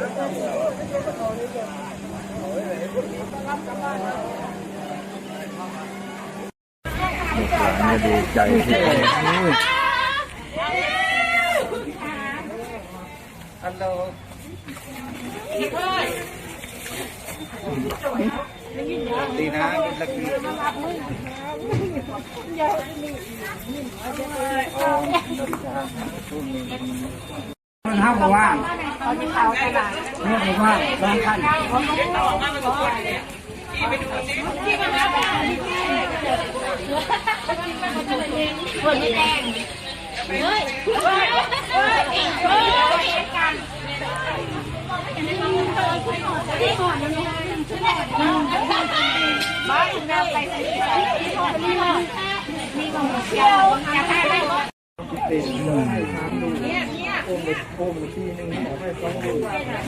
ไม่ดีใจที่โอ้ยฮัลโหลดีนะเป็นลักดี มันห้ามบอกว่าเขาจะเขาตลาดเนี่ยบอกว่าบางท่านนะ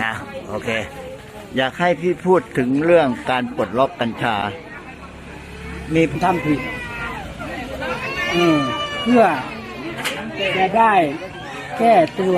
นะโอเค อยากให้พี่พูดถึงเรื่องการปลดล็อกกัญชา มีทำผิดเพื่อจะได้แก้ตัว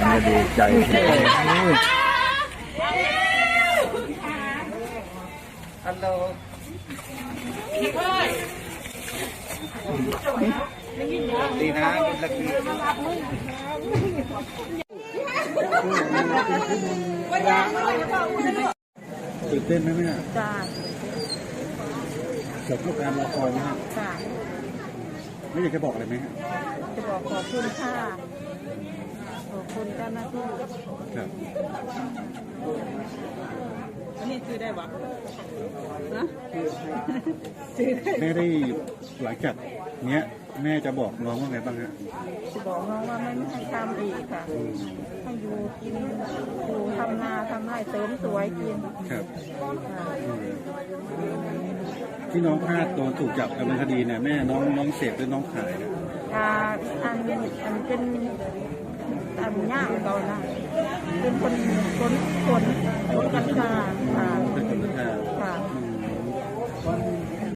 ไม่ดีใจที่ได้ฮัลโหลดีนะเป็นลักกี้ตื่นเต้นไหมแม่จ้าเกิดกับการรอคอยนะฮะจ้าไม่อยากจะบอกอะไรไหมฮะจะบอกขอบคุณค่ะ ขอบคุณเจ้าหน้าที่ครับนี่คือได้หวังนะแม่ได้หลังจากเนี้ยแม่จะบอกน้องว่าไงบ้างฮะจะบอกน้องว่าไม่ให้ทำอีกค่ะให้อยู่กินอยู่ทำนาทำไร่เสริมสวยกินครับค่ะอืมที่น้องพลาดโดนถูกจับดำเนินคดีเนี่ยแม่น้องน้องเสพหรือน้องขายเนี่ยอ่าอันอันเป็น อันย่างก่อนนะเป็นคนคนคนคนกัญชาค่ะเป็นคนละทางค่ะ